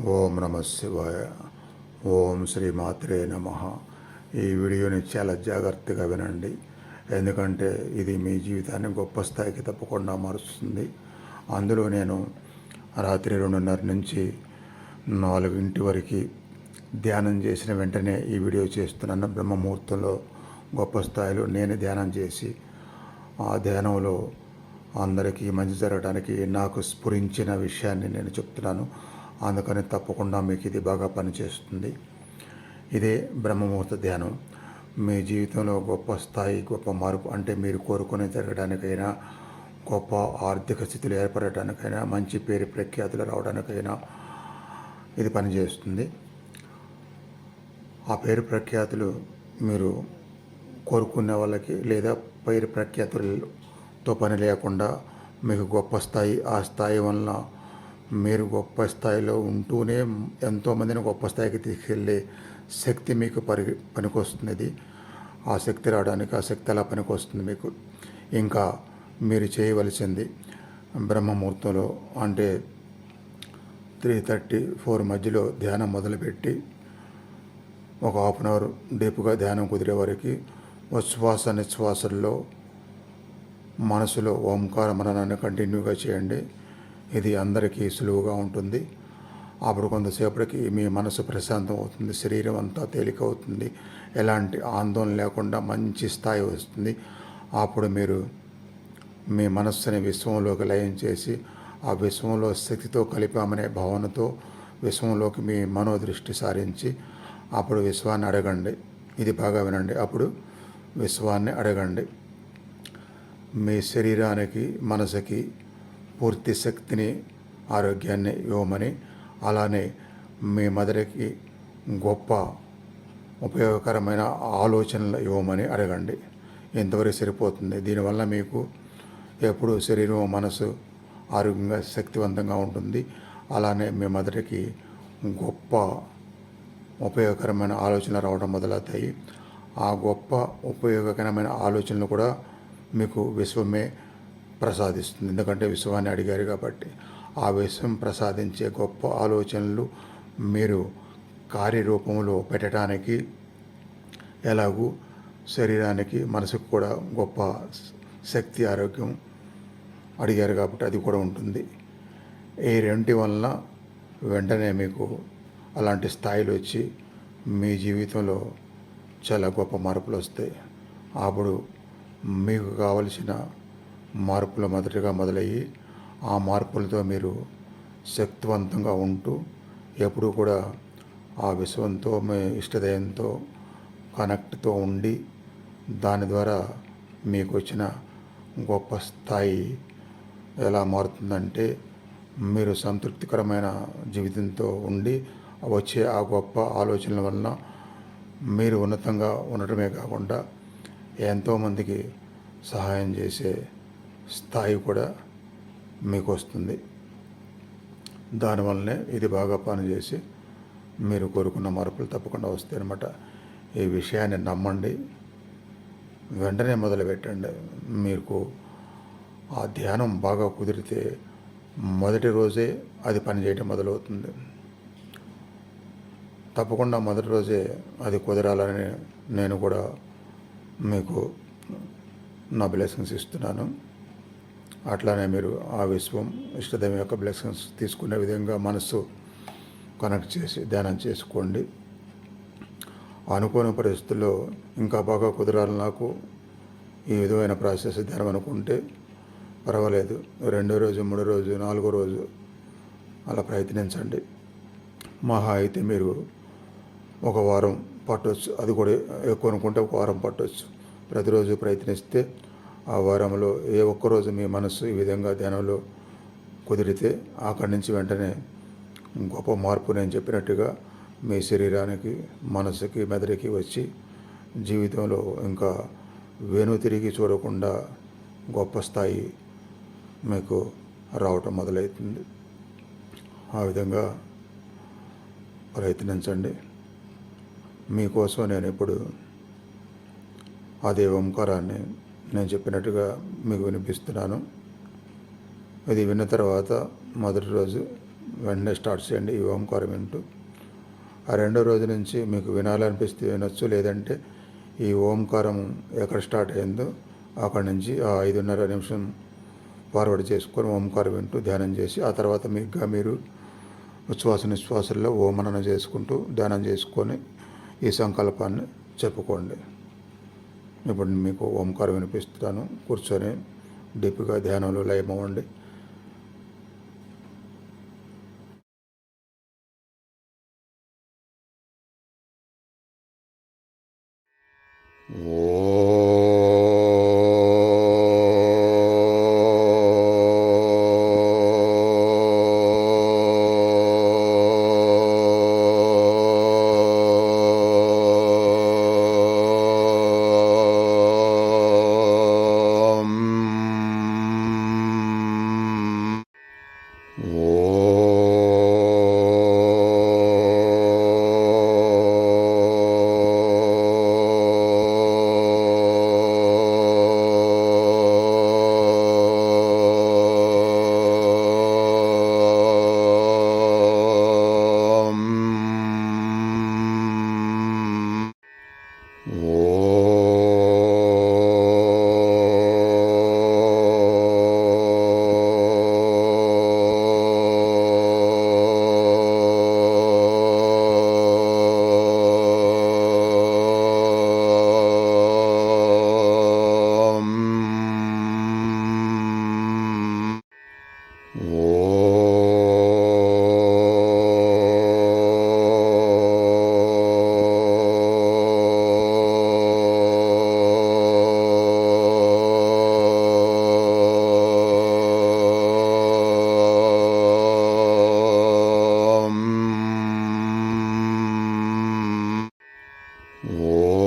ఓం నమ శివాయ. ఓం శ్రీ మాత్రే నమ. ఈ వీడియోని చాలా జాగ్రత్తగా వినండి. ఎందుకంటే ఇది మీ జీవితాన్ని గొప్ప స్థాయికి తప్పకుండా మారుస్తుంది. అందులో నేను రాత్రి రెండున్నర నుంచి నాలుగింటి వరకు ధ్యానం చేసిన వెంటనే ఈ వీడియో చేస్తున్నాను. బ్రహ్మముహూర్తంలో గొప్ప స్థాయిలో నేను ధ్యానం చేసి ఆ ధ్యానంలో అందరికీ మంచి జరగడానికి నాకు స్ఫురించిన విషయాన్ని నేను చెప్తున్నాను. అందుకని తప్పకుండా మీకు ఇది బాగా పనిచేస్తుంది. ఇదే బ్రహ్మముహూర్త ధ్యానం. మీ జీవితంలో గొప్ప స్థాయి గొప్ప మార్పు అంటే మీరు కోరుకుని జరగడానికైనా గొప్ప ఆర్థిక స్థితులు ఏర్పడటానికైనా మంచి పేరు ప్రఖ్యాతులు రావడానికైనా ఇది పనిచేస్తుంది. ఆ పేరు ప్రఖ్యాతులు మీరు కోరుకునే వాళ్ళకి లేదా పేరు ప్రఖ్యాతులతో పని లేకుండా మీకు గొప్ప స్థాయి ఆ స్థాయి వలన మీరు గొప్ప స్థాయిలో ఉంటూనే ఎంతోమందిని గొప్ప స్థాయికి తీసుకెళ్ళే శక్తి మీకు పరి పనికొస్తుంది ఆ శక్తి రావడానికి ఆ శక్తి అలా పనికొస్తుంది మీకు? ఇంకా మీరు చేయవలసింది బ్రహ్మముహూర్తంలో అంటే త్రీ థర్టీ ఫోర్ మధ్యలో ధ్యానం మొదలుపెట్టి ఒక హాఫ్ అన్ అవర్ డీప్గా ధ్యానం కుదిరే వరకు ఉచ్ఛ్వాస నిశ్వాసల్లో మనసులో ఓంకార మననాన్ని కంటిన్యూగా చేయండి. ఇది అందరికీ సులువుగా ఉంటుంది. అప్పుడు కొంతసేపటికి మీ మనసు ప్రశాంతం అవుతుంది. శరీరం అంతా తేలిక అవుతుంది. ఎలాంటి ఆందోళన లేకుండా మంచి స్థాయి వస్తుంది. అప్పుడు మీరు మీ మనస్సుని విశ్వంలోకి లయం చేసి ఆ విశ్వంలో శక్తితో కలిపామనే భావనతో విశ్వంలోకి మీ మనోదృష్టి సారించి అప్పుడు విశ్వాన్ని అడగండి. ఇది బాగా వినండి. అప్పుడు విశ్వాన్ని అడగండి. మీ శరీరానికి మనసుకి పూర్తి శక్తిని ఆరోగ్యాన్ని ఇవ్వమని అలానే మీ మదరికి గొప్ప ఉపయోగకరమైన ఆలోచనలు ఇవ్వమని అడగండి. ఎంతవరకు సరిపోతుంది? దీనివల్ల మీకు ఎప్పుడు శరీరం మనసు ఆరోగ్యంగా శక్తివంతంగా ఉంటుంది. అలానే మీ మదరికి గొప్ప ఉపయోగకరమైన ఆలోచనలు రావడం మొదలవుతాయి. ఆ గొప్ప ఉపయోగకరమైన ఆలోచనలు కూడా మీకు విశ్వమే ప్రసాదిస్తుంది. ఎందుకంటే విశ్వాన్ని అడిగారు కాబట్టి ఆ విశ్వం ప్రసాదించే గొప్ప ఆలోచనలు మీరు కార్యరూపంలో పెట్టడానికి ఎలాగూ శరీరానికి మనసుకు కూడా గొప్ప శక్తి ఆరోగ్యం అడిగారు కాబట్టి అది కూడా ఉంటుంది. ఈ రెంటి వలన వెంటనే మీకు అలాంటి స్థాయిలు వచ్చి మీ జీవితంలో చాలా గొప్ప మార్పులు వస్తాయి. అప్పుడు మీకు కావలసిన మార్పులు మొదటిగా మొదలయ్యి ఆ మార్పులతో మీరు శక్తివంతంగా ఉంటూ ఎప్పుడూ కూడా ఆ విశ్వంతో మీ ఇష్టదయంతో కనెక్ట్తో ఉండి దాని ద్వారా మీకు వచ్చిన గొప్ప స్థాయి ఎలా మారుతుందంటే మీరు సంతృప్తికరమైన జీవితంతో ఉండి వచ్చే ఆ గొప్ప ఆలోచనల వలన మీరు ఉన్నతంగా ఉండటమే కాకుండా ఎంతోమందికి సహాయం చేసే స్థాయి కూడా మీకు వస్తుంది దానివల్లనే ఇది బాగా పనిచేసి మీరు కోరుకున్న మార్పులు తప్పకుండా వస్తాయి అన్నమాట ఈ విషయాన్ని నమ్మండి. వెంటనే మొదలుపెట్టండి. మీకు ఆ ధ్యానం బాగా కుదిరితే మొదటి రోజే అది పనిచేయటం మొదలవుతుంది. తప్పకుండా మొదటి రోజే అది కుదరాలని నేను కూడా మీకు నా బ్లెస్సింగ్స్ ఇస్తున్నాను. అట్లానే మీరు ఆ విశ్వం ఇష్టదైవం యొక్క బ్లెస్సింగ్స్ తీసుకునే విధంగా మనస్సు కనెక్ట్ చేసి ధ్యానం చేసుకోండి. అనుకోని పరిస్థితుల్లో ఇంకా బాగా కుదరాలి నాకు ఈ విధమైన ప్రాసెస్ ధ్యానం అనుకుంటే పర్వాలేదు. రెండో రోజు మూడో రోజు నాలుగో రోజు అలా ప్రయత్నించండి. మహా అయితే మీరు ఒక వారం పట్టవచ్చు అది కూడా ఎక్కువ అనుకుంటే ఒక వారం పట్టవచ్చు ప్రతిరోజు ప్రయత్నిస్తే ఆ వారంలో ఏ ఒక్కరోజు మీ మనసు ఈ విధంగా ధ్యానంలో కుదిరితే అక్కడి నుంచి వెంటనే గొప్ప మార్పు నేను చెప్పినట్టుగా మీ శరీరానికి మనసుకి మెదడుకి వచ్చి జీవితంలో ఇంకా వెను తిరిగి చూడకుండా గొప్ప స్థాయి మీకు రావటం మొదలవుతుంది ఆ విధంగా ప్రయత్నించండి. మీకోసం నేను ఇప్పుడు అదే ఓంకారాన్ని నేను చెప్పినట్టుగా మీకు వినిపిస్తున్నాను. ఇది విన్న తర్వాత మొదటి రోజు వెంటనే స్టార్ట్ చేయండి ఈ ఓంకారం వింటూ. ఆ రెండో రోజు నుంచి మీకు వినాలనిపిస్తే వినొచ్చు లేదంటే ఈ ఓంకారం ఎక్కడ స్టార్ట్ అయిందో అక్కడి నుంచి ఆ ఐదున్నర నిమిషం ఫార్వర్డ్ చేసుకొని ఓంకారం వింటూ ధ్యానం చేసి ఆ తర్వాత మీకుగా మీరు ఉచ్ఛ్వాస నిశ్వాసాల్లో ఓమనన చేసుకుంటూ ధ్యానం చేసుకొని ఈ సంకల్పాన్ని చెప్పుకోండి. ఇప్పుడు మీకు ఓంకారం వినిపిస్తాను. కూర్చొని డీప్గా ధ్యానంలో లయమవ్వండి. ఓ Oh.